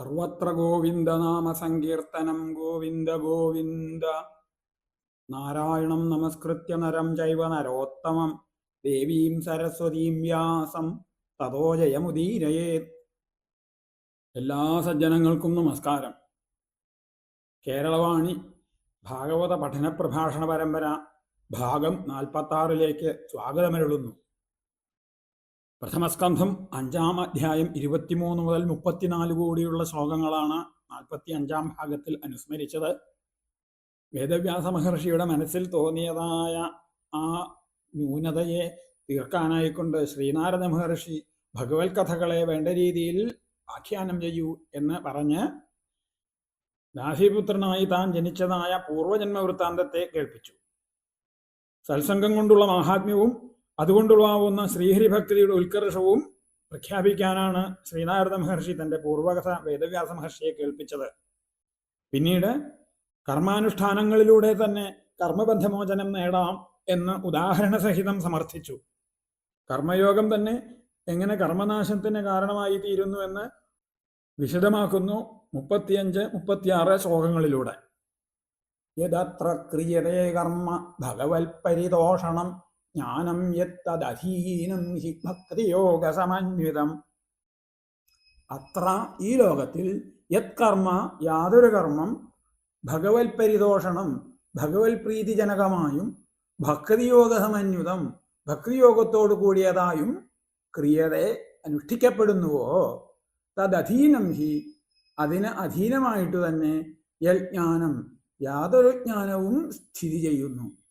സർവത്ര ഗോവിന്ദനാമ സങ്കീർത്തനം. ഗോവിന്ദ ഗോവിന്ദ. നാരായണം നമസ്കൃത്യ നരം ചൈവ നരോത്തമം. ദേവീം സരസ്വതീം വ്യാസം. തതോ ജയമുദീരയേ. എല്ലാ സജ്ജനങ്ങൾക്കും നമസ്കാരം. കേരളവാണി ഭാഗവത പഠന പ്രഭാഷണ പരമ്പര ഭാഗം നാൽപ്പത്താറിലേക്ക് സ്വാഗതമരുളുന്നു. പ്രഥമസ്കന്ധം അഞ്ചാം അധ്യായം ഇരുപത്തിമൂന്ന് മുതൽ മുപ്പത്തിനാല് കൂടിയുള്ള ശ്ലോകങ്ങളാണ് നാൽപ്പത്തി അഞ്ചാം ഭാഗത്തിൽ അനുസ്മരിച്ചത്. വേദവ്യാസ മഹർഷിയുടെ മനസ്സിൽ തോന്നിയതായ ആ ന്യൂനതയെ തീർക്കാനായിക്കൊണ്ട് ശ്രീനാരദ മഹർഷി ഭഗവത് കഥകളെ വേണ്ട രീതിയിൽ ആഖ്യാനം ചെയ്യൂ എന്ന് പറഞ്ഞ് ദാസിപുത്രനായി താൻ ജനിച്ചതായ പൂർവജന്മ വൃത്താന്തത്തെ കേൾപ്പിച്ചു. സത്സംഗം കൊണ്ടുള്ള മാഹാത്മ്യവും അതുകൊണ്ടുള്ളാവുന്ന ശ്രീഹരിഭക്തിയുടെ ഉത്കർഷവും പ്രഖ്യാപിക്കാനാണ് ശ്രീനാരദ മഹർഷി തന്റെ പൂർവകഥ വേദവ്യാസ മഹർഷിയെ കേൾപ്പിച്ചത്. പിന്നീട് കർമാനുഷ്ഠാനങ്ങളിലൂടെ തന്നെ കർമ്മബന്ധമോചനം നേടാം എന്ന് ഉദാഹരണ സഹിതം സമർത്ഥിച്ചു. കർമ്മയോഗം തന്നെ എങ്ങനെ കർമ്മനാശത്തിന് കാരണമായി തീരുന്നു എന്ന് വിശദമാക്കുന്നു മുപ്പത്തിയഞ്ച് മുപ്പത്തിയാറ് ശ്ലോകങ്ങളിലൂടെ. യഥത്ര ക്രിയതേ കർമ്മ ഭഗവത് പരിതോഷണം ജ്ഞാനം യത്തധീനം ഹി ഭക്തിയോഗസമന്വിതം അത്ര ഈ ലോകത്തിൽ യത് കർമ്മ യാതൊരു കർമ്മം ഭഗവത് പരിതോഷണം ഭഗവത് പ്രീതിജനകമായും ഭക്തിയോഗസമന്വിതം ഭക്തിയോഗത്തോടു കൂടിയതായും ക്രിയതെ അനുഷ്ഠിക്കപ്പെടുന്നുവോ? തദധീനം ഹി. അതിന് അധീനമായിട്ട് തന്നെ യജ്ഞാനം യാതൊരു ജ്ഞാനവും സ്ഥിതി ചെയ്യുന്നു.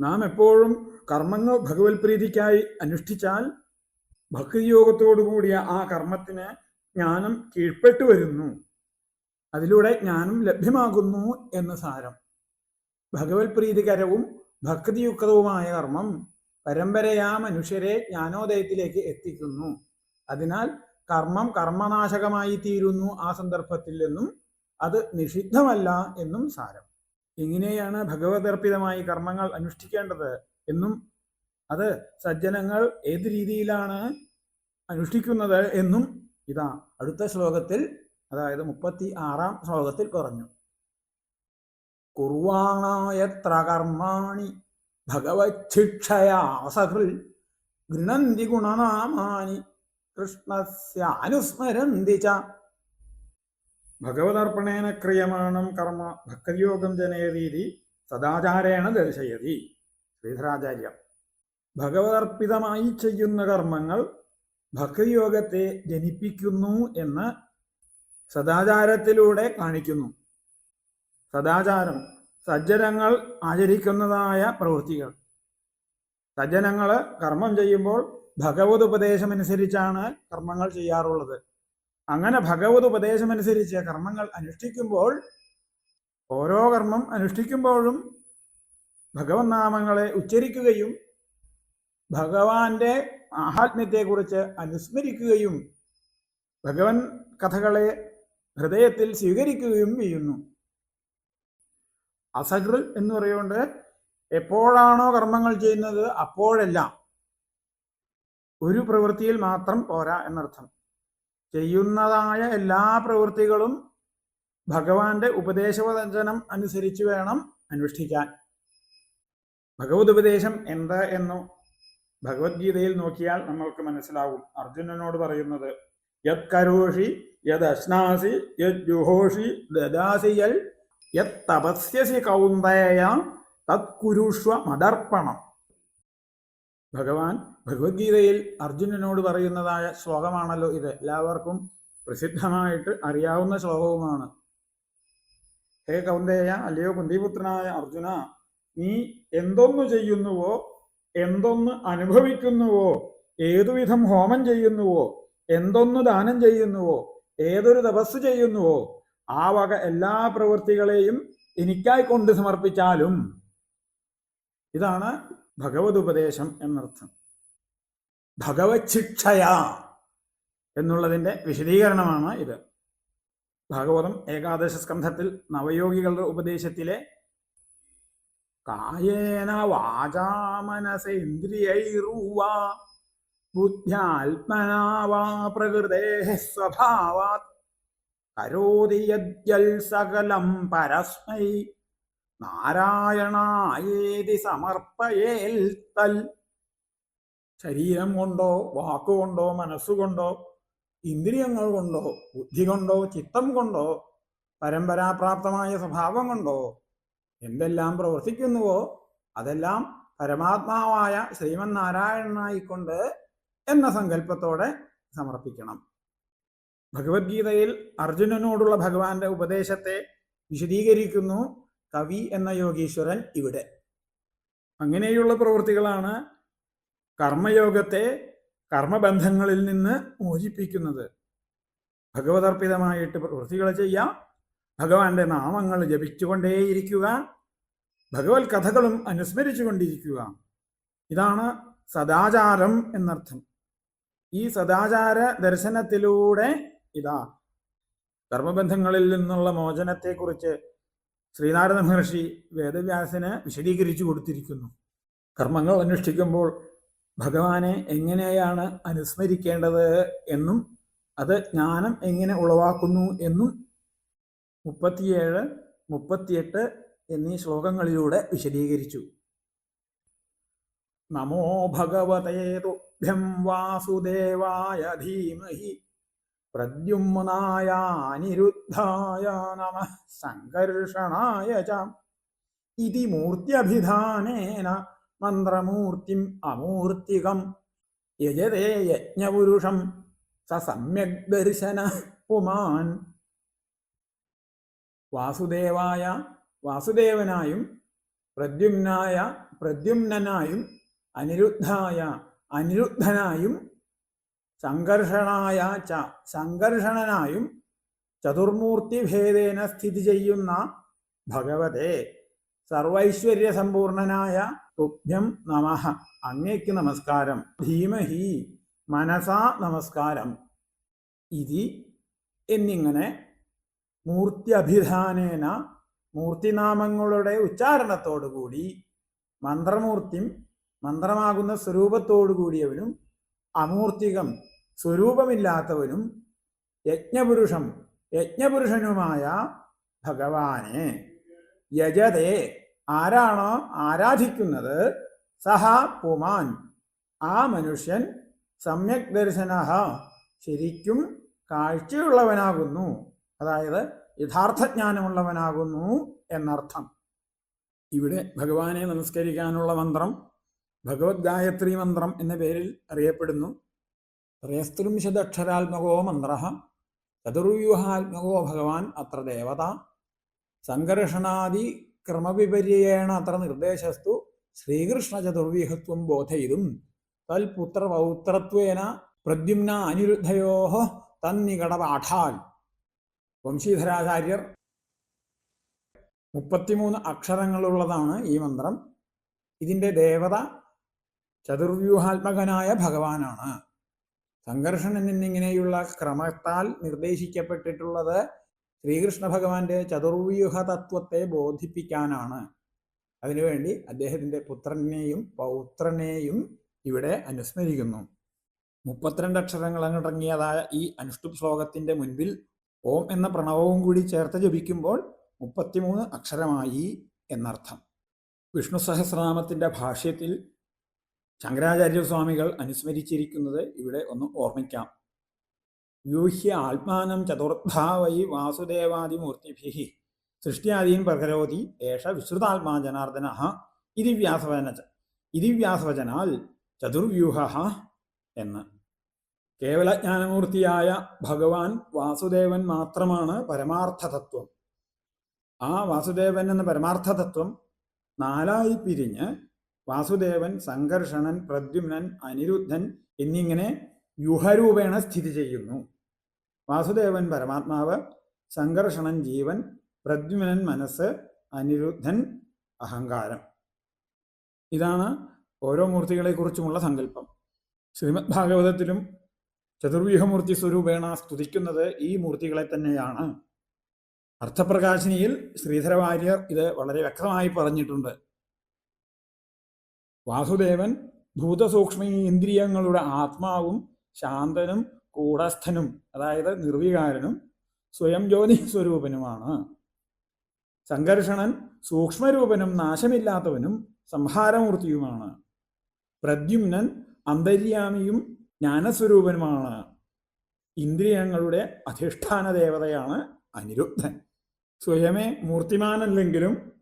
നാം എപ്പോഴും കർമ്മങ്ങൾ ഭഗവത് പ്രീതിക്കായി അനുഷ്ഠിച്ചാൽ ഭക്തിയോഗത്തോടു കൂടിയ ആ കർമ്മത്തിന് ജ്ഞാനം കീഴ്പ്പെട്ടു വരുന്നു. അതിലൂടെ ജ്ഞാനം ലഭ്യമാകുന്നു എന്ന് സാരം. ഭഗവത് പ്രീതികരവും ഭക്തിയുക്തവുമായ കർമ്മം പരമ്പരയാ മനുഷ്യരെ ജ്ഞാനോദയത്തിലേക്ക് എത്തിക്കുന്നു. അതിനാൽ കർമ്മം കർമ്മനാശകമായി തീരുന്നു ആ സന്ദർഭത്തിൽ എന്നും അത് നിഷിദ്ധമല്ല എന്നും സാരം. എങ്ങനെയാണ് ഭഗവതർപ്പിതമായി കർമ്മങ്ങൾ അനുഷ്ഠിക്കേണ്ടത് എന്നും അത് സജ്ജനങ്ങൾ ഏത് രീതിയിലാണ് അനുഷ്ഠിക്കുന്നത് എന്നും ഇതാ അടുത്ത ശ്ലോകത്തിൽ അതായത് മുപ്പത്തി ആറാം ശ്ലോകത്തിൽ പറഞ്ഞു. കുർവാണായത്ര കർമാണി ഭഗവച്ഛിക്ഷയാസഹൃൽ ഗൃണന്തി ഗുണനാമാനി കൃഷ്ണസ്യ അനുസ്മരന്തി ച ഭഗവതർപ്പണേന ക്രിയമാണം കർമ്മ ഭക്തിയോഗം ജനയതീതി സദാചാരേണ ദർശയതി. ശ്രീധരാചാര്യം ഭഗവതർപ്പിതമായി ചെയ്യുന്ന കർമ്മങ്ങൾ ഭക്തിയോഗത്തെ ജനിപ്പിക്കുന്നു എന്ന് സദാചാരത്തിലൂടെ കാണിക്കുന്നു. സദാചാരം സജ്ജനങ്ങൾ ആചരിക്കുന്നതായ പ്രവൃത്തികൾ. സജ്ജനങ്ങൾ കർമ്മം ചെയ്യുമ്പോൾ ഭഗവത് ഉപദേശമനുസരിച്ചാണ് കർമ്മങ്ങൾ ചെയ്യാറുള്ളത്. അങ്ങനെ ഭഗവത് ഉപദേശമനുസരിച്ച് കർമ്മങ്ങൾ അനുഷ്ഠിക്കുമ്പോൾ ഓരോ കർമ്മം അനുഷ്ഠിക്കുമ്പോഴും ഭഗവത് നാമങ്ങളെ ഉച്ചരിക്കുകയും ഭഗവാന്റെ ആഹാത്മ്യത്തെക്കുറിച്ച് അനുസ്മരിക്കുകയും ഭഗവൻ കഥകളെ ഹൃദയത്തിൽ സ്വീകരിക്കുകയും ചെയ്യുന്നു. അസഹൃ എന്ന് പറയുകൊണ്ട് എപ്പോഴാണോ കർമ്മങ്ങൾ ചെയ്യുന്നത് അപ്പോഴെല്ലാം. ഒരു പ്രവൃത്തിയിൽ മാത്രം പോരാ എന്നർത്ഥം. ചെയ്യുന്നതായ എല്ലാ പ്രവൃത്തികളും ഭഗവാന്റെ ഉപദേശവചനം അനുസരിച്ച് വേണം അനുഷ്ഠിക്കാൻ ഭഗവത് ഉപദേശം എന്ത് എന്നു ഭഗവത്ഗീതയിൽ നോക്കിയാൽ നമ്മൾക്ക് മനസ്സിലാവും. അർജുനനോട് പറയുന്നത് യത് കരോഷി യത് അശ്നാസി യത് ജുഹോഷി ദദാസിയൽ യത് തപസ്യസി കൗന്ദയ തത് കുരുഷ്വ മദർപ്പണം. ഭഗവാൻ ഭഗവത്ഗീതയിൽ അർജുനനോട് പറയുന്നതായ ശ്ലോകമാണല്ലോ ഇത്. എല്ലാവർക്കും പ്രസിദ്ധമായിട്ട് അറിയാവുന്ന ശ്ലോകവുമാണ്. ഹേ കൗന്ദേയ അല്ലയോ കുന്തിപുത്രനായ അർജുന നീ എന്തൊന്നു ചെയ്യുന്നുവോ എന്തൊന്ന് അനുഭവിക്കുന്നുവോ ഏതുവിധം ഹോമം ചെയ്യുന്നുവോ എന്തൊന്നു ദാനം ചെയ്യുന്നുവോ ഏതൊരു തപസ് ചെയ്യുന്നുവോ ആ വക എല്ലാ പ്രവൃത്തികളെയും എനിക്കായി കൊണ്ട് സമർപ്പിച്ചാലും. ഇതാണ് ഭഗവത് ഉപദേശം എന്നർത്ഥം. ഭഗവത് ശിക്ഷയാ എന്നുള്ളതിന്റെ വിശദീകരണമാണ് ഇത്. ഭാഗവതം ഏകാദശ സ്കന്ധത്തിൽ നവയോഗികളുടെ ഉപദേശത്തിലെ കായേന വാചാ മനസേന്ദ്രിയൈർവാ ബുദ്ധ്യാത്മനാവാ പ്രകൃതേ സ്വഭാവാത് കരോതി സകലം പരസ്മൈ നാരായണായേതി സമർപ്പയേൽ തൽ ശരീരം കൊണ്ടോ വാക്കുകൊണ്ടോ മനസ്സുകൊണ്ടോ ഇന്ദ്രിയങ്ങൾ കൊണ്ടോ ബുദ്ധി കൊണ്ടോ ചിത്തം കൊണ്ടോ പരമ്പരാപ്രാപ്തമായ സ്വഭാവം കൊണ്ടോ എന്തെല്ലാം പ്രവർത്തിക്കുന്നുവോ അതെല്ലാം പരമാത്മാവായ ശ്രീമന്നാരായണനായിക്കൊണ്ട് എന്ന സങ്കല്പത്തോടെ സമർപ്പിക്കണം. ഭഗവത്ഗീതയിൽ അർജുനനോടുള്ള ഭഗവാന്റെ ഉപദേശത്തെ വിശദീകരിക്കുന്നു. കവി എന്ന യോഗീശ്വരൻ ഇവിടെ. അങ്ങനെയുള്ള പ്രവൃത്തികളാണ് കർമ്മയോഗത്തെ കർമ്മബന്ധങ്ങളിൽ നിന്ന് മോചിപ്പിക്കുന്നത്. ഭഗവതർപ്പിതമായിട്ട് പ്രവൃത്തികൾ ചെയ്യാം. ഭഗവാന്റെ നാമങ്ങൾ ജപിച്ചുകൊണ്ടേയിരിക്കുക. ഭഗവത് കഥകളും അനുസ്മരിച്ചു കൊണ്ടിരിക്കുക ഇതാണ് സദാചാരം എന്നർത്ഥം. ഈ സദാചാര ദർശനത്തിലൂടെ ഇതാ കർമ്മബന്ധങ്ങളിൽ നിന്നുള്ള മോചനത്തെക്കുറിച്ച് ശ്രീനാരായണ മഹർഷി വേദവ്യാസന് വിശദീകരിച്ചു കൊടുത്തിരിക്കുന്നു. കർമ്മങ്ങൾ അനുഷ്ഠിക്കുമ്പോൾ ഭഗവാനെ എങ്ങനെയാണ് അനുസ്മരിക്കേണ്ടത് എന്നും അത് ജ്ഞാനം എങ്ങനെ ഉളവാക്കുന്നു എന്നും മുപ്പത്തിയേഴ് മുപ്പത്തിയെട്ട് എന്നീ ശ്ലോകങ്ങളിലൂടെ വിശദീകരിച്ചു. നമോ ഭഗവതേ തുഭ്യം വാസുദേവായ ധീമഹി. പ്രദ്യുമ്നായ അനിരുദ്ധായ നമ സംഘർഷണായ ച. ഇതി മൂർത്യഭിധാനേന മന്ത്രമൂർത്തിം അമൂർത്തികം. യജതേ യജ്ഞപുരുഷം സ സമ്യക് ദർശന പുമാൻ വാസുദേവായ വാസുദേവനായും പ്രദ്യുമ്നായ പ്രദ്യുമ്നായും അനിരുദ്ധായ അനിരുദ്ധനായും സംഘർഷണായ ച സംഘർഷണനായും ചതുർമൂർത്തി ഭേദേന സ്ഥിതി ചെയ്യുന്ന ഭഗവതെ. സർവൈശ്വര്യ സമ്പൂർണനായ തുഭ്യം നമ. അങ്ങേക്ക് നമസ്കാരം. ധീമഹി മനസാ നമസ്കാരം. ഇതി എന്നിങ്ങനെ മൂർത്തി അഭിധാനേന മൂർത്തിനാമങ്ങളുടെ ഉച്ചാരണത്തോടുകൂടി മന്ത്രമൂർത്തിം മന്ത്രമാകുന്ന സ്വരൂപത്തോടു കൂടിയവനും അമൂർത്തികം സ്വരൂപമില്ലാത്തവനും യജ്ഞപുരുഷം യജ്ഞപുരുഷനുമായ ഭഗവാനെ. യജതെ ആരാണോ ആരാധിക്കുന്നത്? സഹ പുമാൻ. ആ മനുഷ്യൻ സമ്യക് ദർശന. ശരിക്കും കാഴ്ചയുള്ളവനാകുന്നു. അതായത് യഥാർത്ഥജ്ഞാനമുള്ളവനാകുന്നു എന്നർത്ഥം. ഇവിടെ ഭഗവാനെ നമസ്കരിക്കാനുള്ള മന്ത്രം ഭഗവത് ഗായത്രി മന്ത്രം എന്ന പേരിൽ അറിയപ്പെടുന്നു. ത്രയസ്ത്രിംശദക്ഷരാത്മകോ മന്ത്ര ചതുർവ്യൂഹാത്മകോ ഭഗവാൻ അത്ര ദേവത. സംഘർഷണാദി ക്രമവിപര്യേണ അത്ര നിർദ്ദേശസ്തു ശ്രീകൃഷ്ണ ചതുർവ്യൂഹത്വം ബോധയിതും. തൽപുത്ര പൗത്രത്വേന പ്രദ്യുമ്ന അനിരുദ്ധയോ തന്നികടപാഠാൽ. വംശീധരാചാര്യർ മുപ്പത്തിമൂന്ന് അക്ഷരങ്ങളുള്ളതാണ് ഈ മന്ത്രം. ഇതിന്റെ ദേവത ചതുർവ്യൂഹാത്മകനായ ഭഗവാനാണ്. സംഘർഷണൻ എന്നിങ്ങനെയുള്ള ക്രമത്താൽ നിർദ്ദേശിക്കപ്പെട്ടിട്ടുള്ളത് ശ്രീകൃഷ്ണ ഭഗവാന്റെ ചതുർവ്യൂഹ തത്വത്തെ ബോധിപ്പിക്കാനാണ് അതിനുവേണ്ടി അദ്ദേഹത്തിന്റെ പുത്രനെയും പൗത്രനെയും ഇവിടെ അനുസ്മരിക്കുന്നു. മുപ്പത്തിരണ്ട് അക്ഷരങ്ങൾ അടങ്ങിയതായ ഈ അനുഷ്ടുപ് ശ്ലോകത്തിന്റെ മുൻപിൽ ഓം എന്ന പ്രണവവും കൂടി ചേർത്ത് ജപിക്കുമ്പോൾ മുപ്പത്തിമൂന്ന് അക്ഷരമായി എന്നർത്ഥം. വിഷ്ണു സഹസ്രനാമത്തിന്റെ ഭാഷ്യത്തിൽ ശങ്കരാചാര്യസ്വാമികൾ അനുസ്മരിച്ചിരിക്കുന്നത് ഇവിടെ ഒന്ന് ഓർമ്മിക്കാം. വ്യൂഹ്യ ആത്മാനം ചതുർഭാവൈ വാസുദേവാദിമൂർത്തിഭി സൃഷ്ടിയാദീൻ പ്രകരോതി ഏഷ വിശ്രുതാത്മാ ജനാർദ്ദന ഇതി വ്യാസവചന ഇതി വ്യാസവചനാൽ ചതുർവ്യൂഹ എന്ന്. കേവലജ്ഞാനമൂർത്തിയായ ഭഗവാൻ വാസുദേവൻ മാത്രമാണ് പരമാർത്ഥതത്വം. ആ വാസുദേവൻ എന്ന പരമാർത്ഥതത്വം നാലായി പിരിഞ്ഞ് വാസുദേവൻ സംഘർഷണൻ പ്രദ്യുമ്നൻ അനിരുദ്ധൻ എന്നിങ്ങനെ യുഹരൂപേണ സ്ഥിതി ചെയ്യുന്നു. വാസുദേവൻ പരമാത്മാവ് സംഘർഷണൻ ജീവൻ പ്രദ്യുമ്നൻ മനസ്സ് അനിരുദ്ധൻ അഹങ്കാരം. ഇതാണ് ഓരോ മൂർത്തികളെക്കുറിച്ചുമുള്ള സങ്കല്പം. ശ്രീമദ് ഭാഗവതത്തിലും ചതുർവ്യൂഹമൂർത്തി സ്വരൂപേണ സ്തുതിക്കുന്നത് ഈ മൂർത്തികളെ തന്നെയാണ്. അർത്ഥപ്രകാശിനിയിൽ ശ്രീധരവാര്യർ ഇത് വളരെ വ്യക്തമായി പറഞ്ഞിട്ടുണ്ട്. വാസുദേവൻ ഭൂതസൂക്ഷ്മ ഇന്ദ്രിയങ്ങളുടെ ആത്മാവും ശാന്തനും കൂടസ്ഥനും അതായത് നിർവികാരനും സ്വയം ജ്യോതി സ്വരൂപനുമാണ്. സംഘർഷണൻ സൂക്ഷ്മരൂപനും നാശമില്ലാത്തവനും സംഹാരമൂർത്തിയുമാണ്. പ്രദ്യുമ്നൻ അന്തര്യാമിയും ജ്ഞാനസ്വരൂപനുമാണ്. ഇന്ദ്രിയങ്ങളുടെ അധിഷ്ഠാന ദേവതയാണ് അനിരുദ്ധൻ. സ്വയമേ മൂർത്തിമാനല്ലെങ്കിലും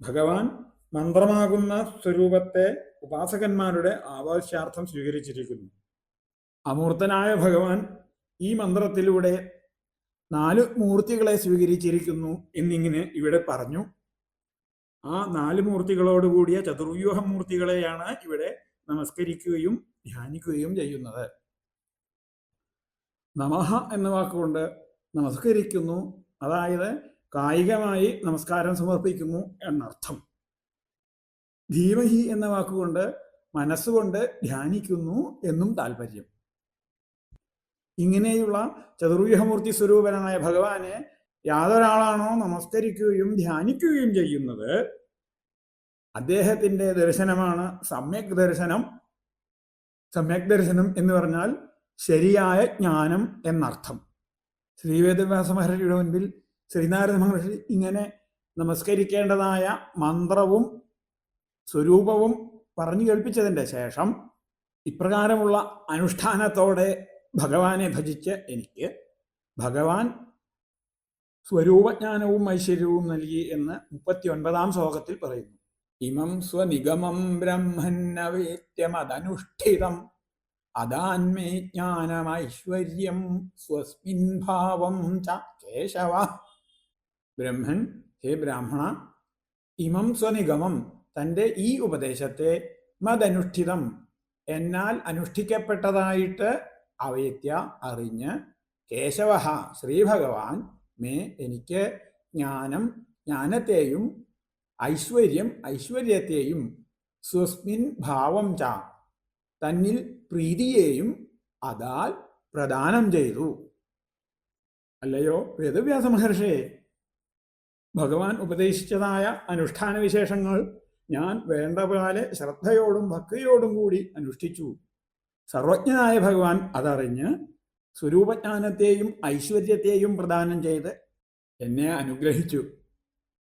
ഭഗവാൻ മന്ത്രമാകുന്ന സ്വരൂപത്തെ ഉപാസകന്മാരുടെ ആവശ്യാർത്ഥം സ്വീകരിച്ചിരിക്കുന്നു. അമൂർത്തനായ ഭഗവാൻ ഈ മന്ത്രത്തിലൂടെ നാല് മൂർത്തികളെ സ്വീകരിച്ചിരിക്കുന്നു എന്നിങ്ങനെ ഇവിടെ പറഞ്ഞു. ആ നാല് മൂർത്തികളോട് കൂടിയ ചതുർവ്യൂഹ മൂർത്തികളെയാണ് ഇവിടെ നമസ്കരിക്കുകയും ധ്യാനിക്കുകയും ചെയ്യുന്നത്. നമഹ എന്ന വാക്കുകൊണ്ട് നമസ്കരിക്കുന്നു. അതായത് കായികമായി നമസ്കാരം സമർപ്പിക്കുന്നു എന്നർത്ഥം. ധീമഹി എന്ന വാക്കുകൊണ്ട് മനസ്സുകൊണ്ട് ധ്യാനിക്കുന്നു എന്നും താല്പര്യം. ഇങ്ങനെയുള്ള ചതുർവ്യൂഹമൂർത്തി സ്വരൂപനായ ഭഗവാനെ യാതൊരാളാണോ നമസ്കരിക്കുകയും ധ്യാനിക്കുകയും ചെയ്യുന്നത്? അദ്ദേഹത്തിന്റെ ദർശനമാണ് സമ്യക് ദർശനം. സമ്യക് ദർശനം എന്ന് പറഞ്ഞാൽ ശരിയായ ജ്ഞാനം എന്നർത്ഥം. ശ്രീവേദവ്യാസ മഹർഷിയുടെ മുൻപിൽ ശ്രീനാരായണ മഹർഷി ഇങ്ങനെ നമസ്കരിക്കേണ്ടതായ മന്ത്രവും സ്വരൂപവും പറഞ്ഞു കേൾപ്പിച്ചതിന്റെ ശേഷം ഇപ്രകാരമുള്ള അനുഷ്ഠാനത്തോടെ ഭഗവാനെ ഭജിച്ച് എനിക്ക് ഭഗവാൻ സ്വരൂപജ്ഞാനവും ഐശ്വര്യവും നൽകി എന്ന് മുപ്പത്തി ഒൻപതാം ശ്ലോകത്തിൽ പറയുന്നു. ഇമം സ്വനിഗമം ബ്രഹ്മന്നവേത്യമതനുഷ്ഠിതം അതാന്മേ ജ്ഞാനമൈശ്വര്യം സ്വസ്മിൻ ഭാവം ച കേശവ. ബ്രഹ്മൻ ഹേ ബ്രാഹ്മണ ഇമം സ്വനിഗമം തന്റെ ഈ ഉപദേശത്തെ മതനുഷ്ഠിതം എന്നാൽ അനുഷ്ഠിക്കപ്പെട്ടതായിട്ട് അവയത്യ അറിഞ്ഞ് കേശവ ശ്രീഭഗവാൻ മേ എനിക്ക് ജ്ഞാനം ജ്ഞാനത്തെയും ഐശ്വര്യം ഐശ്വര്യത്തെയും സ്വസ്മിൻ ഭാവം ച തന്നിൽ പ്രീതിയെയും അതാൽ പ്രദാനം ചെയ്തു. അല്ലയോ? വേദവ്യാസ മഹർഷിയെ ഭഗവാൻ ഉപദേശിച്ചതായ അനുഷ്ഠാന വിശേഷങ്ങൾ ഞാൻ വേണ്ട പോലെ ശ്രദ്ധയോടും ഭക്തിയോടും കൂടി അനുഷ്ഠിച്ചു. സർവജ്ഞനായ ഭഗവാൻ അതറിഞ്ഞ് സ്വരൂപജ്ഞാനത്തെയും ഐശ്വര്യത്തെയും പ്രദാനം ചെയ്ത് എന്നെ അനുഗ്രഹിച്ചു.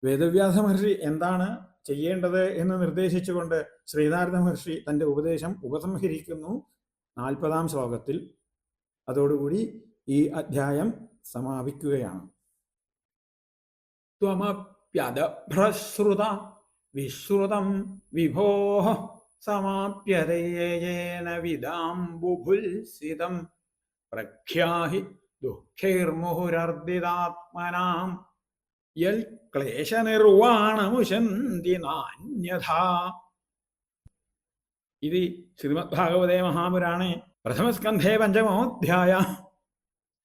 വേദവ്യാസ മഹർഷി എന്താണ് ചെയ്യേണ്ടത് എന്ന് നിർദ്ദേശിച്ചുകൊണ്ട് ശ്രീനാരദ മഹർഷി തന്റെ ഉപദേശം ഉപസംഹരിക്കുന്നു നാൽപ്പതാം ശ്ലോകത്തിൽ. അതോടുകൂടി ഈ അധ്യായം സമാപിക്കുകയാണ്. ത്വമപ്യദഭ്രശ്രുത വിശ്രുതം വിഭോ സമാപ്യതയേന വിദാംബുഭുൽസിതം. പ്രഖ്യാഹി ദുഃഖൈർമുഹുരർദിതാത്മനാം യൽ ക്ലേശനിർവാണമുശന്തി നാന്യഥാ. ഇത് ശ്രീമദ്ഭാഗവതേ മഹാപുരാണേ പ്രഥമസ്കന്ധേ പഞ്ചമോധ്യായ.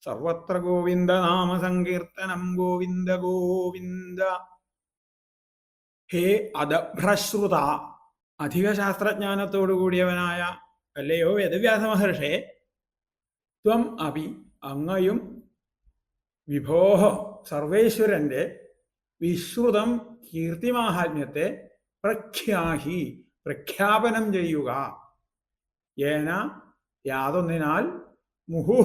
സർവത്ര ഗോവിന്ദ നാമ സങ്കീർത്തനം ഗോവിന്ദ ഗോവിന്ദ. ഹേ അദഭ്രശ്രുത അധിക ശാസ്ത്രജ്ഞാനത്തോടു കൂടിയവനായ അല്ലയോ വേദവ്യാസ മഹർഷേ ത്വം അപി അങ്ങയും വിഭോഹ സർവേശ്വരന്റെ വിശ്രുതം കീർത്തിമാഹാത്മ്യത്തെ പ്രഖ്യാഹി പ്രഖ്യാപനം ചെയ്യുക. ഏന യാതൊന്നിനാൽ മുഹു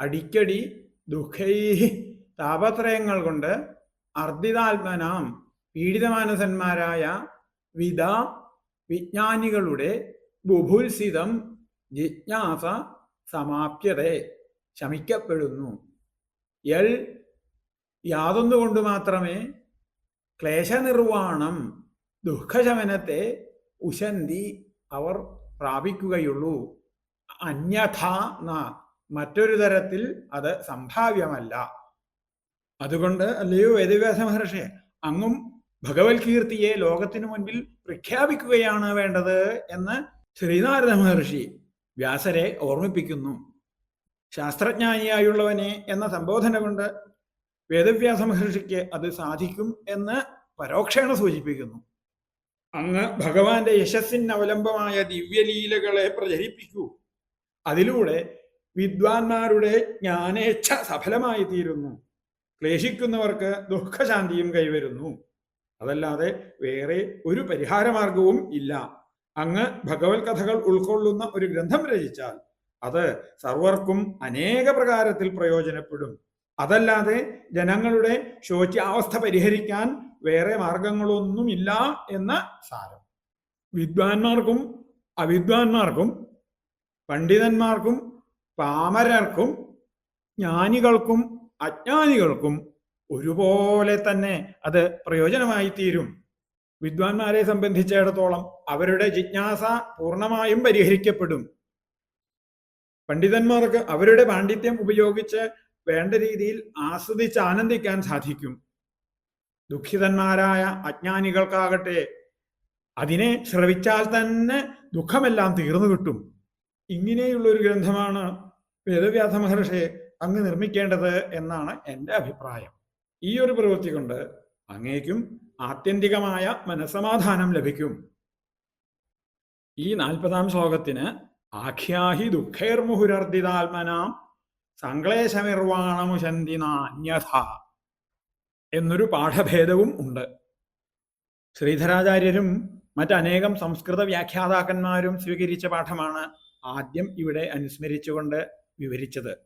അടിക്കടി ദുഃഖൈ താപത്രയങ്ങൾ കൊണ്ട് അർദ്ദിതാത്മനാം പീഡിതമാനസന്മാരായ വിധ വിജ്ഞാനികളുടെ ബുഭുത്സിതം ജിജ്ഞാസ സമാപ്യതെ ശമിക്കപ്പെടുന്നു. എൽ യാതൊന്നുകൊണ്ട് മാത്രമേ ക്ലേശനിർവാണം ദുഃഖശമനത്തെ ഉശന്തി അവർ പ്രാപിക്കുകയുള്ളൂ. അന്യഥ ന മറ്റൊരു തരത്തിൽ അത് സംഭാവ്യമല്ല. അതുകൊണ്ട് അല്ലയോ വേദവ്യാസ മഹർഷി അങ്ങും ഭഗവത് കീർത്തിയെ ലോകത്തിനു മുൻപിൽ പ്രഖ്യാപിക്കുകയാണ് വേണ്ടത് എന്ന് ശ്രീനാരദ മഹർഷി വ്യാസരെ ഓർമ്മിപ്പിക്കുന്നു. ശാസ്ത്രജ്ഞാനിയായുള്ളവനെ എന്ന സംബോധന കൊണ്ട് വേദവ്യാസ മഹർഷിക്ക് അത് സാധിക്കും എന്ന് പരോക്ഷേണ സൂചിപ്പിക്കുന്നു. അങ്ങ് ഭഗവാന്റെ യശസ്സിന് അവലംബമായ ദിവ്യലീലകളെ പ്രചരിപ്പിക്കൂ. അതിലൂടെ വിദ്വാൻമാരുടെ ജ്ഞാനേച്ഛ സഫലമായി തീരുന്നു ക്ലേശിക്കുന്നവർക്ക് ദുഃഖശാന്തിയും കൈവരുന്നു. അതല്ലാതെ വേറെ ഒരു പരിഹാരമാർഗവും ഇല്ല. അങ്ങ് ഭഗവത് കഥകൾ ഉൾക്കൊള്ളുന്ന ഒരു ഗ്രന്ഥം രചിച്ചാൽ അത് സർവർക്കും അനേക പ്രകാരത്തിൽ പ്രയോജനപ്പെടും. അതല്ലാതെ ജനങ്ങളുടെ ശോച്യാവസ്ഥ പരിഹരിക്കാൻ വേറെ മാർഗങ്ങളൊന്നുമില്ല എന്ന സാരം. വിദ്വാൻമാർക്കും അവിദ്വാൻമാർക്കും പണ്ഡിതന്മാർക്കും പാമരർക്കും ജ്ഞാനികൾക്കും അജ്ഞാനികൾക്കും ഒരുപോലെ തന്നെ അത് പ്രയോജനമായി തീരും വിദ്വാൻമാരെ സംബന്ധിച്ചിടത്തോളം അവരുടെ ജിജ്ഞാസ പൂർണമായും പരിഹരിക്കപ്പെടും. പണ്ഡിതന്മാർക്ക് അവരുടെ പാണ്ഡിത്യം ഉപയോഗിച്ച് വേണ്ട രീതിയിൽ ആസ്വദിച്ച് ആനന്ദിക്കാൻ സാധിക്കും. ദുഃഖിതന്മാരായ അജ്ഞാനികൾക്കാകട്ടെ അതിനെ ശ്രവിച്ചാൽ തന്നെ ദുഃഖമെല്ലാം തീർന്നു കിട്ടും. ഇങ്ങനെയുള്ള ഒരു ഗ്രന്ഥമാണ് വേദവ്യാസ മഹർഷി അങ്ങ് നിർമ്മിക്കേണ്ടത് എന്നാണ് എന്റെ അഭിപ്രായം. ഈ ഒരു പ്രവൃത്തി കൊണ്ട് അങ്ങേക്കും ആത്യന്തികമായ മനസമാധാനം ലഭിക്കും. ഈ നാൽപ്പതാം ശ്ലോകത്തിന് ആഖ്യാഹി ദുഃഖേർമുഹുരർദ്ദിതാത്മനാം സംക്ലേശമിർവാണമുശന്തിനാന്യഥ എന്നൊരു പാഠഭേദവും ഉണ്ട്. ശ്രീധരാചാര്യരും മറ്റനേകം സംസ്കൃത വ്യാഖ്യാതാക്കന്മാരും സ്വീകരിച്ച പാഠമാണ് ആദ്യം ഇവിടെ അനുസ്മരിച്ചുകൊണ്ട് വിവരിച്ചത്.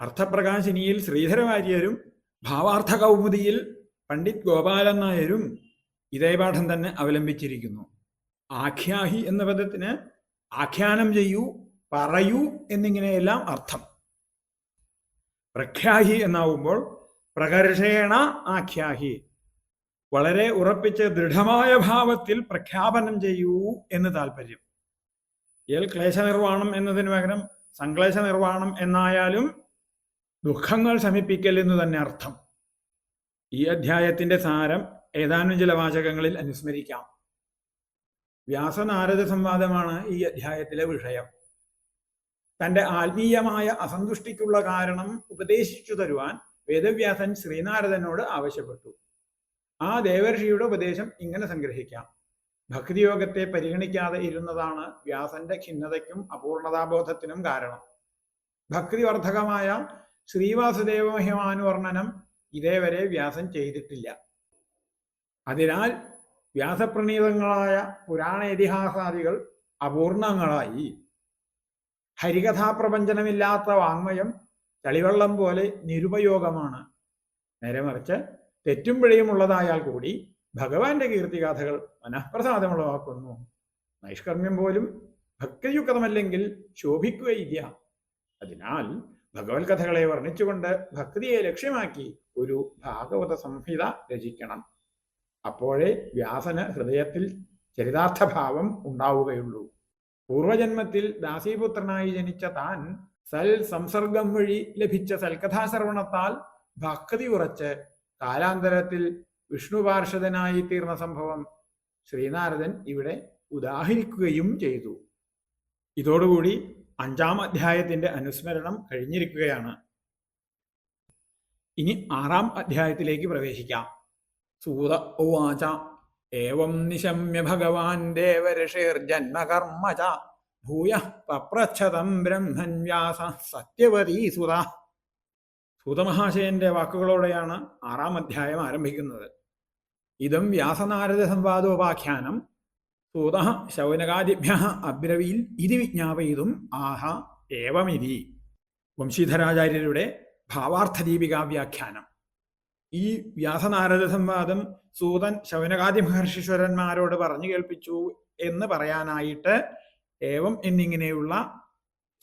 അർത്ഥപ്രകാശിനിയിൽ ശ്രീധരവാര്യരും ഭാവാർത്ഥ കൗമുദിയിൽ പണ്ഡിറ്റ് ഗോപാലൻ നായരും ഇതേ പാഠം തന്നെ അവലംബിച്ചിരിക്കുന്നു. ആഖ്യാഹി എന്ന പദത്തിന് ആഖ്യാനം ചെയ്യൂ പറയൂ എന്നിങ്ങനെയെല്ലാം അർത്ഥം. പ്രഖ്യാഹി എന്നാവുമ്പോൾ പ്രകർഷേണ ആഖ്യാഹി. വളരെ ഉറപ്പിച്ച് ദൃഢമായ ഭാവത്തിൽ പ്രഖ്യാപനം ചെയ്യൂ എന്ന് താല്പര്യം ഏൽ ക്ലേശ നിർവാണം എന്നതിന് പകരം സംക്ലേശ നിർവാണം എന്നായാലും ദുഃഖങ്ങൾ ശമിപ്പിക്കൽ എന്ന് തന്നെ അർത്ഥം. ഈ അധ്യായത്തിന്റെ സാരം ഏതാനും ചില വാചകങ്ങളിൽ അനുസ്മരിക്കാം. വ്യാസനാരദ സംവാദമാണ് ഈ അധ്യായത്തിലെ വിഷയം. തന്റെ ആത്മീയമായ അസന്തുഷ്ടിക്കുള്ള കാരണം ഉപദേശിച്ചു തരുവാൻ വേദവ്യാസൻ ശ്രീനാരദനോട് ആവശ്യപ്പെട്ടു. ആ ദേവർഷിയുടെ ഉപദേശം ഇങ്ങനെ സംഗ്രഹിക്കാം. ഭക്തിയോഗത്തെ പരിഗണിക്കാതെ ഇരുന്നതാണ് വ്യാസന്റെ ഖിന്നതയ്ക്കും അപൂർണതാബോധത്തിനും കാരണം. ഭക്തിവർദ്ധകമായ ശ്രീവാസുദേവ മഹിമാനുവർണനം ഇതേവരെ വ്യാസൻ ചെയ്തിട്ടില്ല. അതിനാൽ വ്യാസപ്രണീതങ്ങളായ പുരാണ ഇതിഹാസാദികൾ അപൂർണങ്ങളായി. ഹരികഥാപ്രപഞ്ചനമില്ലാത്ത വാങ്മയം ചളിവെള്ളം പോലെ നിരുപയോഗമാണ്. നേരെ മറിച്ച് തെറ്റും പിഴയും ഉള്ളതായാൽ കൂടി ഭഗവാന്റെ കീർത്തിഗാഥകൾ മനഃപ്രസാദമുളവാക്കുന്നു. നൈഷ്കർമ്മ്യം പോലും ഭക്തിയുക്തമല്ലെങ്കിൽ ശോഭിക്കുകയില്ല. അതിനാൽ ഭഗവത് കഥകളെ വർണിച്ചുകൊണ്ട് ഭക്തിയെ ലക്ഷ്യമാക്കി ഒരു ഭാഗവത സംഹിത രചിക്കണം. അപ്പോഴേ വ്യാസന് ഹൃദയത്തിൽ ചരിതാർത്ഥഭാവം ഉണ്ടാവുകയുള്ളൂ. പൂർവജന്മത്തിൽ ദാസീപുത്രനായി ജനിച്ച താൻ സൽ സംസർഗം വഴി ലഭിച്ച സൽകഥാശ്രവണത്താൽ ഭക്തി ഉറച്ച് കാലാന്തരത്തിൽ വിഷ്ണുപാർഷദനായി തീർന്ന സംഭവം ശ്രീനാരദൻ ഇവിടെ ഉദാഹരിക്കുകയും ചെയ്തു. ഇതോടുകൂടി അഞ്ചാം അധ്യായത്തിന്റെ അനുസ്മരണം കഴിഞ്ഞിരിക്കുകയാണ്. ഇനി ആറാം അധ്യായത്തിലേക്ക് പ്രവേശിക്കാം. സൂത ഉവാച ഏവം നിശമ്യ ഭഗവാൻ ദേവഋഷിർജന്മകർമ്മ ച ഭൂയ പപ്രച്ഛതം ബ്രഹ്മൻ വ്യാസ സത്യവതീ സുത. സൂതമഹാശയന്റെ വാക്കുകളോടെയാണ് ആറാം അധ്യായം ആരംഭിക്കുന്നത്. ഇതം വ്യാസനാരദ സംവാദോപാഖ്യാനം സൂത ശൗനകാദിഭ്യ അബ്രവീൽ ഇത് വിജ്ഞാപയിതും ആഹ ഏവമിതി. വംശീധരാചാര്യരുടെ ഭാവാർത്ഥ വ്യാഖ്യാനം. ഈ വ്യാസനാരദ സംവാദം സൂതൻ ശൗനകാദി മഹർഷീശ്വരന്മാരോട് പറഞ്ഞു കേൾപ്പിച്ചു എന്ന് പറയാനായിട്ട് ഏവം എന്നിങ്ങനെയുള്ള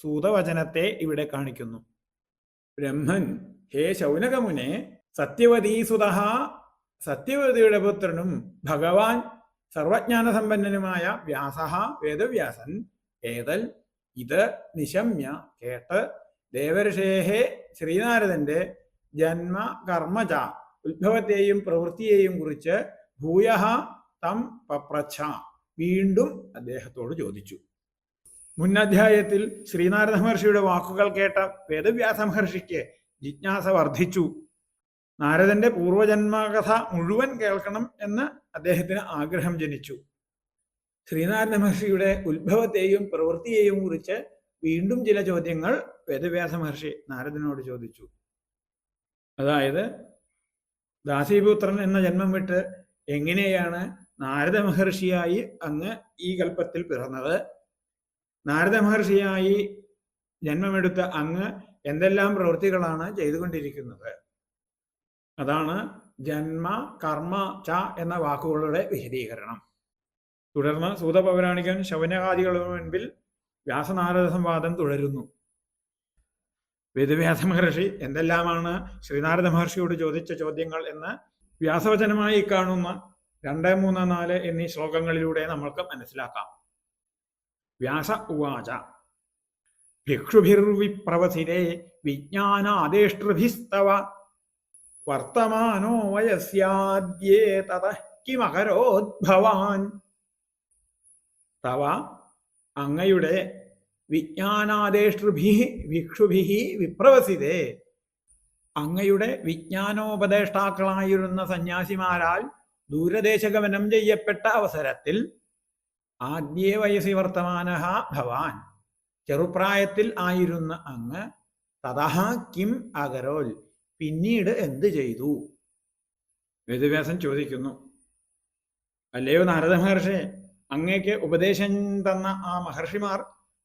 സൂതവചനത്തെ ഇവിടെ കാണിക്കുന്നു. ബ്രഹ്മൻ ഹേ ശൗനകമുനെ സത്യവതീസുത സത്യവതിയുടെ പുത്രനും ഭഗവാൻ സർവജ്ഞാന സമ്പന്നനുമായ വ്യാസ വേദവ്യാസൻ ഏതൽ ഇത് നിശമ്യ കേട്ട് ദേവർഷേഹേ ശ്രീനാരദന്റെ ജന്മ കർമ്മജ ഉത്ഭവത്തെയും പ്രവൃത്തിയെയും കുറിച്ച് ഭൂയ തം പപ്രച്ഛ വീണ്ടും അദ്ദേഹത്തോട് ചോദിച്ചു. മുന്നധ്യായത്തിൽ ശ്രീനാരദ മഹർഷിയുടെ വാക്കുകൾ കേട്ട വേദവ്യാസ മഹർഷിക്ക് ജിജ്ഞാസ വർദ്ധിച്ചു. നാരദന്റെ പൂർവജന്മകഥ മുഴുവൻ കേൾക്കണം എന്ന് അദ്ദേഹത്തിന് ആഗ്രഹം ജനിച്ചു. ശ്രീനാരായണ മഹർഷിയുടെ ഉത്ഭവത്തെയും പ്രവൃത്തിയെയും കുറിച്ച് വീണ്ടും ചില ചോദ്യങ്ങൾ വേദവ്യാസ മഹർഷി നാരദനോട് ചോദിച്ചു. അതായത് ദാസീപുത്രൻ എന്ന ജന്മം വിട്ട് എങ്ങനെയാണ് നാരദ മഹർഷിയായി അങ്ങ് ഈ കൽപ്പത്തിൽ പിറന്നത്? നാരദ മഹർഷിയായി ജന്മമെടുത്ത അങ്ങ് എന്തെല്ലാം പ്രവൃത്തികളാണ് ചെയ്തുകൊണ്ടിരിക്കുന്നത്? അതാണ് ജന്മ കർമ്മ ച എന്ന വാക്കുകളുടെ വിശദീകരണം. തുടർന്ന് സൂതപൗരാണികൻ ശൗനകാദികളുടെ മുൻപിൽ വ്യാസനാരദ സംവാദം തുടരുന്നു. വേദവ്യാസ മഹർഷി എന്തെല്ലാമാണ് ശ്രീനാരദ മഹർഷിയോട് ചോദിച്ച ചോദ്യങ്ങൾ എന്ന് വ്യാസവചനമായി കാണുന്ന രണ്ട് മൂന്ന് നാല് എന്നീ ശ്ലോകങ്ങളിലൂടെ നമ്മൾക്ക് മനസ്സിലാക്കാം. വ്യാസ ഉവാച ഭിക്ഷുഭിർവിപ്രവസിരേ വിജ്ഞാനാദേഷ്ടൃഭിസ്തവ വർത്തമാനോ വയസ്യാദ്യേ തത കിമകരോദ്ഭവാൻ തവ അങ്ങയുടെ വിജ്ഞാനാദേഷ്ടൃഭി ഭിക്ഷുഭി വിപ്രവസിതേ. അങ്ങയുടെ വിജ്ഞാനോപദേഷ്ടാക്കളായിരുന്ന സന്യാസിമാരാൽ ദൂരദേശഗമനം ചെയ്യപ്പെട്ട അവസരത്തിൽ ആദ്യേ വയസ്സി വർത്തമാന ഭവാൻ. ചെറുപ്രായത്തിൽ ആയിരുന്ന അങ്ങ് തഥാ കിം അകരോൽ. പിന്നീട് എന്ത് ചെയ്തു? വേദവ്യാസൻ ചോദിക്കുന്നു. അല്ലയോ നാരദ മഹർഷി അങ്ങേക്ക് ഉപദേശം തന്ന ആ മഹർഷിമാർ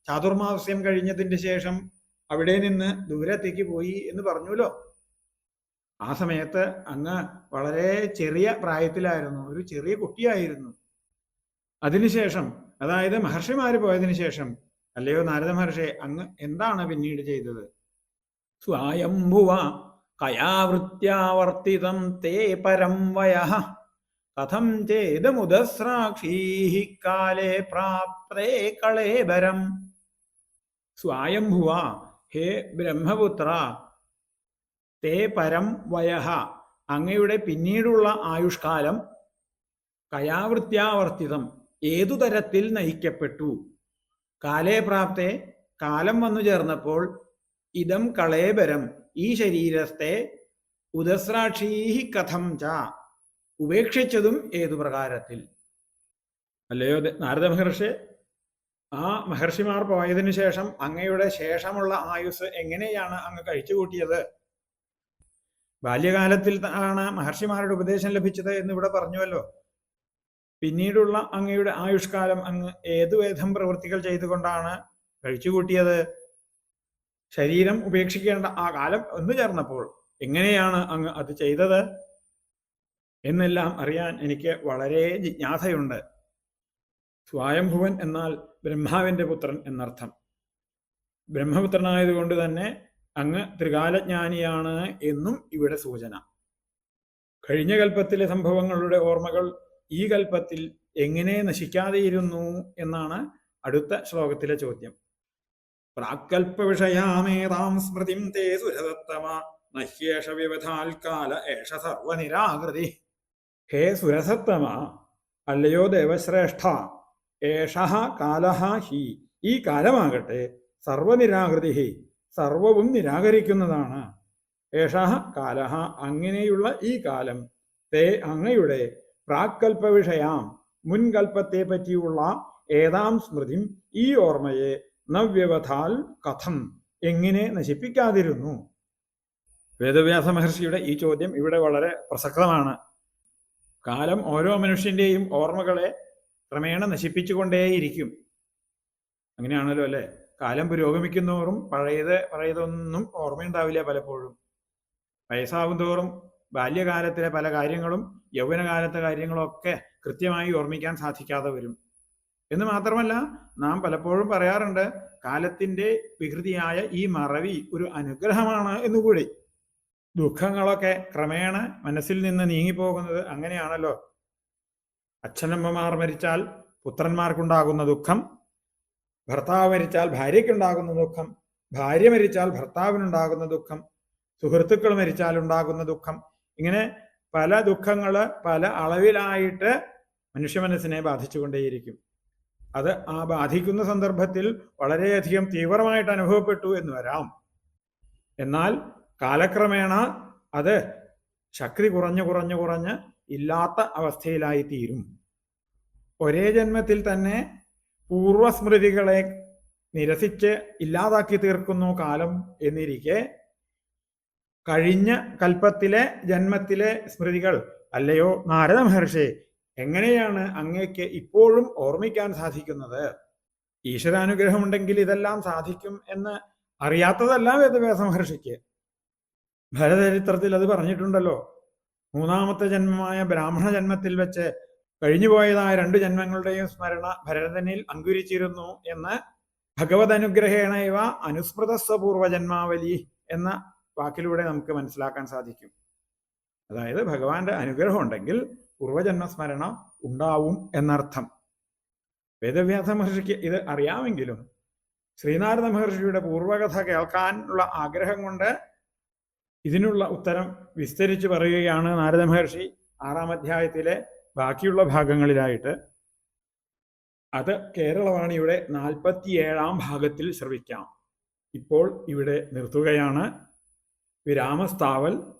ചാതുർമാസ്യം കഴിഞ്ഞതിന്റെ ശേഷം അവിടെ നിന്ന് ദൂരത്തേക്ക് പോയി എന്ന് പറഞ്ഞുല്ലോ ആ സമയത്ത് അങ്ങ് വളരെ ചെറിയ പ്രായത്തിലായിരുന്നു ഒരു ചെറിയ കുട്ടിയായിരുന്നു. അതിനുശേഷം അതായത് മഹർഷിമാര് പോയതിനു ശേഷം അല്ലയോ നാരദ മഹർഷി അങ്ങ് എന്താണ് പിന്നീട് ചെയ്തത്? സ്വയംഭുവ കയാവൃത്യാവർത്തിതം തേ പരം വയ. കഥം ചേതമുദസ്രാക്ഷീ കാലേ പ്രാപ്തേ കളേബരം. സ്വായംഭുവ ഹേ ബ്രഹ്മപുത്ര തേ പരം വയഹ അങ്ങയുടെ പിന്നീടുള്ള ആയുഷ്കാലം കയാവൃത്യാവർത്തിതം ഏതു തരത്തിൽ നയിക്കപ്പെട്ടു? കാലേ പ്രാപ്തേ കാലം വന്നു ചേർന്നപ്പോൾ ഇതം കളേബരം. ഈ ശരീരത്തെ ഉദസ്രാക്ഷീഹി കഥം ച ഉപേക്ഷിച്ചതും ഏതു പ്രകാരത്തിൽ? അല്ലയോ നാരദ മഹർഷി ആ മഹർഷിമാർ പോയതിനു ശേഷം അങ്ങയുടെ ശേഷമുള്ള ആയുസ് എങ്ങനെയാണ് അങ്ങ് കഴിച്ചുകൂട്ടിയത്? ബാല്യകാലത്തിൽ ആണ് മഹർഷിമാരുടെ ഉപദേശം ലഭിച്ചത് എന്ന് ഇവിടെ പറഞ്ഞുവല്ലോ. പിന്നീടുള്ള അങ്ങയുടെ ആയുഷ്കാലം അങ്ങ് ഏതു വിധം പ്രവൃത്തികൾ ചെയ്തുകൊണ്ടാണ് കഴിച്ചുകൂട്ടിയത്? ശരീരം ഉപേക്ഷിക്കേണ്ട ആ കാലം ഒന്നു ചേർന്നപ്പോൾ എങ്ങനെയാണ് അങ്ങ് അത് ചെയ്തത്? എന്നെല്ലാം അറിയാൻ എനിക്ക് വളരെ ജിജ്ഞാസയുണ്ട്. സ്വായംഭുവൻ എന്നാൽ ബ്രഹ്മാവിന്റെ പുത്രൻ എന്നർത്ഥം. ബ്രഹ്മപുത്രനായതുകൊണ്ട് തന്നെ അങ്ങ് ത്രികാലജ്ഞാനിയാണ് എന്നും ഇവിടെ സൂചന. കഴിഞ്ഞ കൽപ്പത്തിലെ സംഭവങ്ങളുടെ ഓർമ്മകൾ ഈ കൽപ്പത്തിൽ എങ്ങനെ നശിക്കാതെയിരുന്നു എന്നാണ് അടുത്ത ശ്ലോകത്തിലെ ചോദ്യം. പ്രാക്കൽപ്പ വിഷയാമേതാം സ്മൃതിം തേ സുരതത്തമ നഹ്യേഷ വിവധാൽക്കാല ഏഷ സർവനിരാകൃതി ഹേ സുരസത്തമ അല്ലയോ ദേവശ്രേഷ്ഠ ഏഷ കാലഹ ഹി ഈ കാലമാകട്ടെ സർവനിരാകൃതി സർവവും നിരാകരിക്കുന്നതാണ്. ഏഷ കാലഹ അങ്ങനെയുള്ള ഈ കാലം തേ അങ്ങയുടെ പ്രാക്കൽപ്പ വിഷയാം മുൻകൽപ്പത്തെ പറ്റിയുള്ള ഏതാം സ്മൃതിം ഈ ഓർമ്മയെ നവ്യവഥാൽ കഥം എങ്ങനെ നശിപ്പിക്കാതിരുന്നു? വേദവ്യാസ മഹർഷിയുടെ ഈ ചോദ്യം ഇവിടെ വളരെ പ്രസക്തമാണ്. കാലം ഓരോ മനുഷ്യന്റെയും ഓർമ്മകളെ ക്രമേണ നശിപ്പിച്ചുകൊണ്ടേയിരിക്കും. അങ്ങനെയാണല്ലോ അല്ലെ? കാലം പുരോഗമിക്കുന്നതോറും പഴയത് പഴയതൊന്നും ഓർമ്മയുണ്ടാവില്ല പലപ്പോഴും. വയസ്സാവും തോറും ബാല്യകാലത്തിലെ പല കാര്യങ്ങളും യൗവനകാലത്തെ കാര്യങ്ങളൊക്കെ കൃത്യമായി ഓർമ്മിക്കാൻ സാധിക്കാതെ വരും. എന്ന് മാത്രമല്ല നാം പലപ്പോഴും പറയാറുണ്ട് കാലത്തിന്റെ വികൃതിയായ ഈ മറവി ഒരു അനുഗ്രഹമാണ് എന്നുകൂടി. ദുഃഖങ്ങളൊക്കെ ക്രമേണ മനസ്സിൽ നിന്ന് നീങ്ങിപ്പോകുന്നത് അങ്ങനെയാണല്ലോ. അച്ഛനമ്മമാർ മരിച്ചാൽ പുത്രന്മാർക്കുണ്ടാകുന്ന ദുഃഖം ഭർത്താവ് മരിച്ചാൽ ഭാര്യയ്ക്കുണ്ടാകുന്ന ദുഃഖം ഭാര്യ മരിച്ചാൽ ഭർത്താവിനുണ്ടാകുന്ന ദുഃഖം സുഹൃത്തുക്കൾ മരിച്ചാൽ ഉണ്ടാകുന്ന ദുഃഖം. ഇങ്ങനെ പല ദുഃഖങ്ങൾ പല അളവിലായിട്ട് മനുഷ്യ മനസ്സിനെ ബാധിച്ചുകൊണ്ടേയിരിക്കും. അത് ആ ബാധിക്കുന്ന സന്ദർഭത്തിൽ വളരെയധികം തീവ്രമായിട്ട് അനുഭവപ്പെട്ടു എന്ന് വരാം. എന്നാൽ കാലക്രമേണ അത് ശക്തി കുറഞ്ഞു കുറഞ്ഞു കുറഞ്ഞ് ഇല്ലാത്ത അവസ്ഥയിലായി തീരും. ഒരേ ജന്മത്തിൽ തന്നെ പൂർവസ്മൃതികളെ നിരസിച്ച് ഇല്ലാതാക്കി തീർക്കുന്നു കാലം എന്നിരിക്കെ കഴിഞ്ഞ കൽപ്പത്തിലെ ജന്മത്തിലെ സ്മൃതികൾ അല്ലയോ? നാരദ മഹർഷി എങ്ങനെയാണ് അങ്ങേക്ക് ഇപ്പോഴും ഓർമ്മിക്കാൻ സാധിക്കുന്നത്? ഈശ്വരാനുഗ്രഹമുണ്ടെങ്കിൽ ഇതെല്ലാം സാധിക്കും എന്ന് അറിയാത്തതല്ല വേദവ്യാസ മഹർഷിക്ക്. ഭരതചരിത്രത്തിൽ അത് പറഞ്ഞിട്ടുണ്ടല്ലോ. മൂന്നാമത്തെ ജന്മമായ ബ്രാഹ്മണ ജന്മത്തിൽ വെച്ച് കഴിഞ്ഞുപോയതായ രണ്ട് ജന്മങ്ങളുടെയും സ്മരണ ഭരതനിൽ അങ്കുരിച്ചിരുന്നു എന്ന് ഭഗവത് അനുഗ്രഹേണ ഇവ അനുസ്മൃതസ്വപൂർവ ജന്മാവലി എന്ന വാക്കിലൂടെ നമുക്ക് മനസ്സിലാക്കാൻ സാധിക്കും. അതായത് ഭഗവാന്റെ അനുഗ്രഹം ഉണ്ടെങ്കിൽ പൂർവജന്മ സ്മരണ ഉണ്ടാവും എന്നർത്ഥം. വേദവ്യാസ മഹർഷിക്ക് ഇത് അറിയാമെങ്കിലും ശ്രീനാരദ മഹർഷിയുടെ പൂർവകഥ കേൾക്കാനുള്ള ആഗ്രഹം കൊണ്ട് ഇതിനുള്ള ഉത്തരം വിസ്തരിച്ച് പറയുകയാണ് നാരദ മഹർഷി ആറാം അധ്യായത്തിലെ ബാക്കിയുള്ള ഭാഗങ്ങളിലായിട്ട്. അത് കേരളവാണിയുടെ നാൽപ്പത്തിയേഴാം ഭാഗത്തിൽ ശ്രവിക്കാം. ഇപ്പോൾ ഇവിടെ നിർത്തുകയാണ്. വിരാമസ്ഥാവൽ